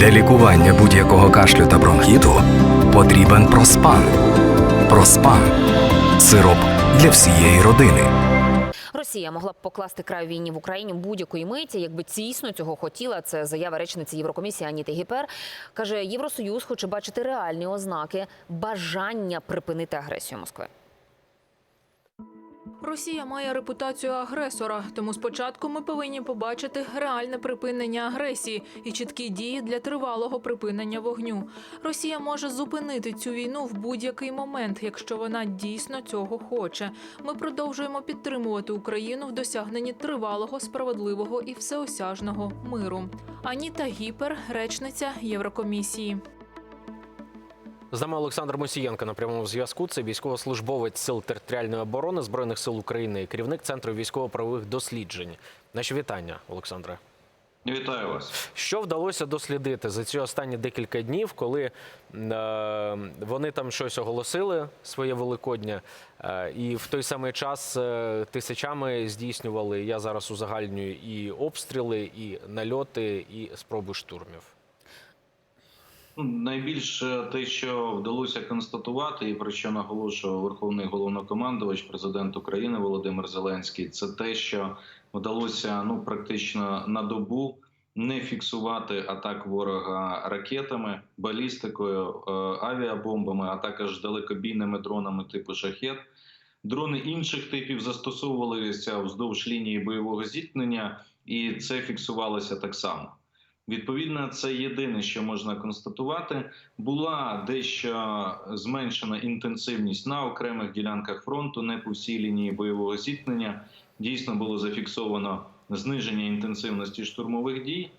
Для лікування будь-якого кашлю та бронхіту потрібен проспан. Проспан сироп для всієї родини. Росія могла б покласти край війні в Україні будь-якої миті, якби дійсно цього хотіла. Це заява речниці Єврокомісії Аніти Гіпер. Каже, Євросоюз хоче бачити реальні ознаки бажання припинити агресію Москви. Росія має репутацію агресора, тому спочатку ми повинні побачити реальне припинення агресії і чіткі дії для тривалого припинення вогню. Росія може зупинити цю війну в будь-який момент, якщо вона дійсно цього хоче. Ми продовжуємо підтримувати Україну в досягненні тривалого, справедливого і всеосяжного миру. Аніта Гіпер, речниця Єврокомісії. З нами Олександр Мосієнко на прямому зв'язку. Це військовослужбовець сил територіальної оборони збройних сил України, керівник центру військово-правових досліджень. Наші вітання, Олександре. Вітаю вас. Що вдалося дослідити за ці останні декілька днів, коли е, вони там щось оголосили своє великодня, е, і в той самий час е, тисячами здійснювали я зараз узагальнюю і обстріли, і нальоти, і спроби штурмів. Ну, Найбільше те, що вдалося констатувати, і про що наголошував Верховний головнокомандувач, президент України Володимир Зеленський, це те, що вдалося ну практично на добу не фіксувати атак ворога ракетами, балістикою, е, авіабомбами, а також далекобійними дронами типу шахет. Дрони інших типів застосовувалися вздовж лінії бойового зіткнення, і це фіксувалося так само. Відповідно, це єдине, що можна констатувати. Була дещо зменшена інтенсивність на окремих ділянках фронту, не по всій лінії бойового зіткнення. Дійсно було зафіксовано зниження інтенсивності штурмових дій,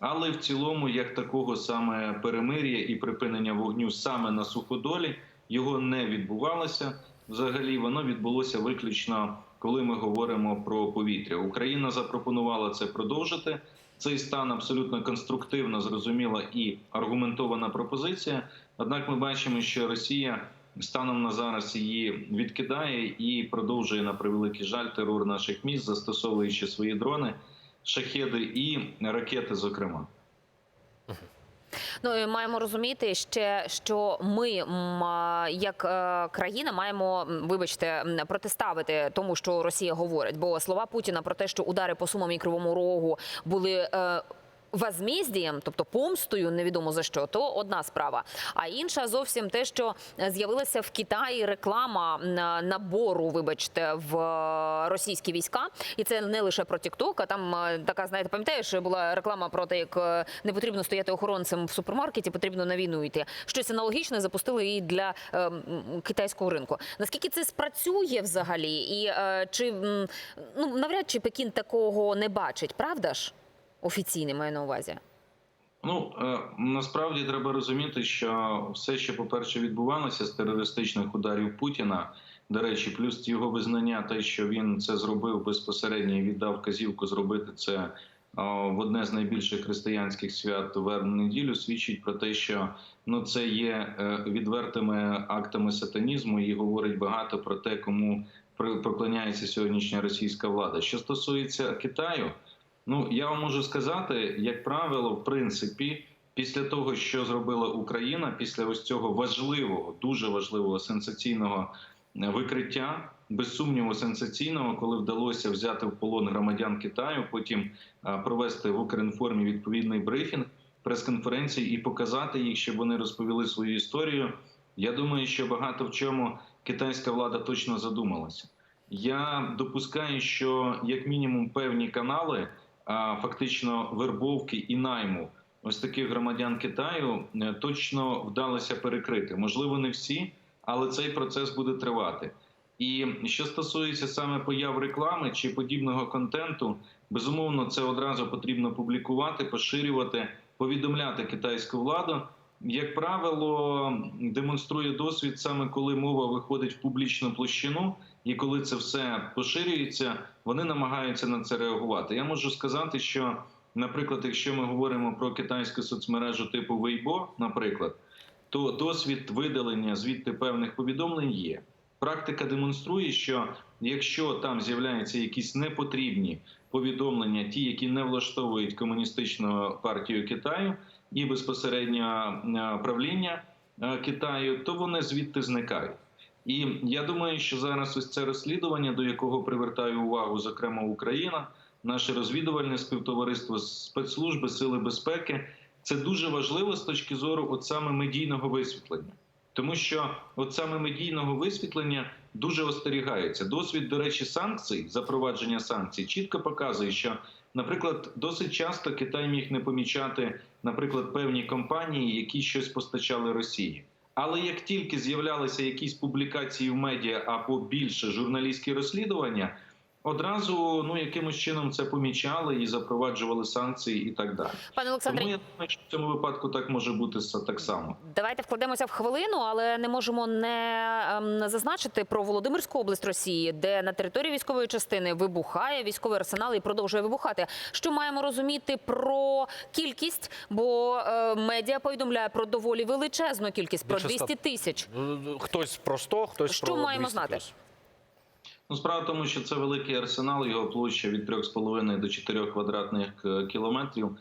але в цілому, як такого саме перемир'я і припинення вогню саме на суходолі, його не відбувалося. Взагалі, воно відбулося виключно, коли ми говоримо про повітря. Україна запропонувала це продовжити. Цей стан абсолютно конструктивно зрозуміла і аргументована пропозиція. Однак, ми бачимо, що Росія станом на зараз її відкидає і продовжує на превеликий жаль терор наших міст, застосовуючи свої дрони, шахеди і ракети, зокрема. Ну і маємо розуміти ще, що ми, як е, країна, маємо, вибачте, протиставити тому, що Росія говорить. Бо слова Путіна про те, що удари по сумам і кривому рогу були. Е, Возмездієм, тобто помстою, невідомо за що, то одна справа. А інша зовсім те, що з'явилася в Китаї реклама набору, вибачте, в е, російські війська, і це не лише про TikTok, а там е, така, знаєте, пам'ятаєш, була реклама про те, як е, не потрібно стояти охоронцем в супермаркеті, потрібно на війну йти. Щось аналогічне запустили і для е, китайського ринку. Наскільки це спрацює взагалі? І е, чи ну навряд чи Пекін такого не бачить, правда ж? Офіційний маю на увазі. Ну е, насправді треба розуміти, що все, що по перше відбувалося з терористичних ударів Путіна, до речі, плюс його визнання, те, що він це зробив безпосередньо і віддав вказівку зробити це е, в одне з найбільших християнських свят вербну неділю, свідчить про те, що ну це є е, відвертими актами сатанізму, і говорить багато про те, кому поклоняється сьогоднішня російська влада. Що стосується Китаю. Ну я вам можу сказати, як правило, в принципі, після того, що зробила Україна, після ось цього важливого, дуже важливого сенсаційного е, викриття, без сумніву, сенсаційного, коли вдалося взяти в полон громадян Китаю, потім е, провести в Укрінформі відповідний брифінг, прес-конференції і показати їх, щоб вони розповіли свою історію. Я думаю, що багато в чому китайська влада точно задумалася. Я допускаю, що як мінімум певні канали фактично вербовки і найму ось таких громадян Китаю е, точно вдалося перекрити. Можливо, не всі, але цей процес буде тривати. І що стосується саме появ реклами чи подібного контенту, безумовно, це одразу потрібно публікувати, поширювати, повідомляти китайську владу. Як правило, демонструє досвід саме коли мова виходить в публічну площину, і коли це все поширюється, вони намагаються на це реагувати. Я можу сказати, що, наприклад, якщо ми говоримо про китайську соцмережу типу Weibo, наприклад, то досвід видалення звідти певних повідомлень є. Практика демонструє, що якщо там з'являються якісь непотрібні повідомлення, ті, які не влаштовують комуністичну партію Китаю і безпосередньо е, правління е, Китаю, то вони звідти зникають. І я думаю, що зараз ось це розслідування, до якого привертає увагу, зокрема Україна, наше розвідувальне співтовариство, спецслужби, сили безпеки, це дуже важливо з точки зору от саме медійного висвітлення. Тому що от саме медійного висвітлення дуже остерігається. Досвід, до речі, санкцій, запровадження санкцій, чітко показує, що, наприклад, досить часто Китай міг не помічати, наприклад, певні компанії, які щось постачали Росії. Але як тільки з'являлися якісь публікації в медіа або більше журналістські розслідування, одразу ну якимось чином це помічали і запроваджували санкції і так далі. Пане Олександре, Тому я думаю, що в цьому випадку так може бути так само. Давайте вкладемося в хвилину, але не можемо не ем, зазначити про Володимирську область Росії, де на території військової частини вибухає військовий арсенал і продовжує вибухати. Що маємо розуміти про кількість? Бо е, медіа повідомляє про доволі величезну кількість, про Більше ста- 200 тисяч. Ну, Хтось про 100, хтось Що про маємо знати? плюс. Ну, справа в тому, що це великий арсенал, його площа від 3,5 до 4 квадратних е, кілометрів.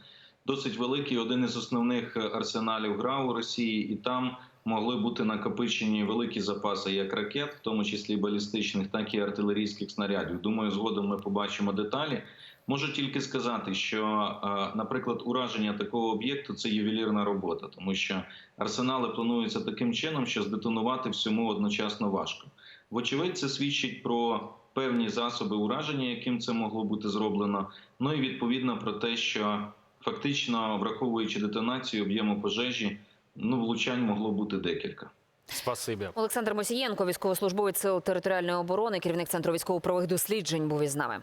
Досить великий, один із основних е, арсеналів ГРА у Росії, і там могли бути накопичені великі запаси як ракет, в тому числі балістичних, так і артилерійських снарядів. Думаю, згодом ми побачимо деталі. Можу тільки сказати, що, е, наприклад, ураження такого об'єкту це ювелірна робота, тому що арсенали плануються таким чином, що здетонувати всьому одночасно важко. Вочевидь, це свідчить про певні засоби ураження, яким це могло бути зроблено. Ну і відповідно про те, що фактично, враховуючи детонацію об'єму пожежі, ну влучань могло бути декілька. Спасибі. Олександр Мосієнко, військовослужбовець сил територіальної оборони, керівник центру військово-правових досліджень, був із нами.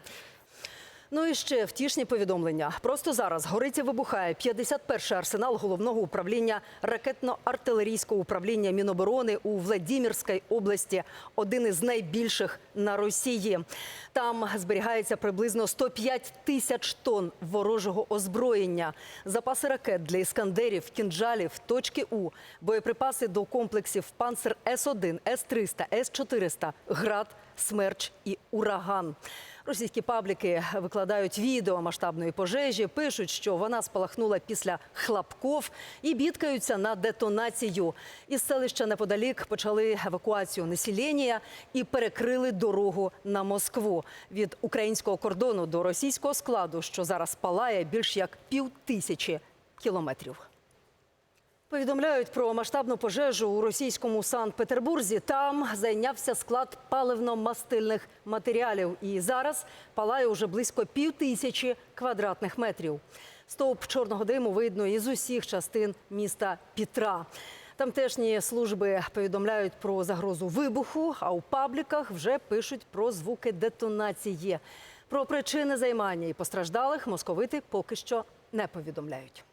Ну і ще втішні повідомлення. Просто зараз горить і вибухає 51-й арсенал головного управління ракетно-артилерійського управління Міноборони у Владимирській області, один із найбільших на Росії. Там зберігається приблизно 105 тисяч тонн ворожого озброєння, запаси ракет для іскандерів, кінжалів, точки У, боєприпаси до комплексів «Панцер С-1», С-300, С-400, «Град», «Смерч» і «Ураган». Російські пабліки викладають відео масштабної пожежі, пишуть, що вона спалахнула після хлопков і бідкаються на детонацію. Із селища неподалік почали евакуацію населення і перекрили дорогу на Москву від українського кордону до російського складу, що зараз палає більш як пів тисячі кілометрів. Повідомляють про масштабну пожежу у російському Санкт-Петербурзі. Там зайнявся склад паливно-мастильних матеріалів. І зараз палає уже близько пів тисячі квадратних метрів. Стовп чорного диму видно із усіх частин міста Пітра. Тамтешні служби повідомляють про загрозу вибуху, а у пабліках вже пишуть про звуки детонації. Про причини займання і постраждалих московити поки що не повідомляють.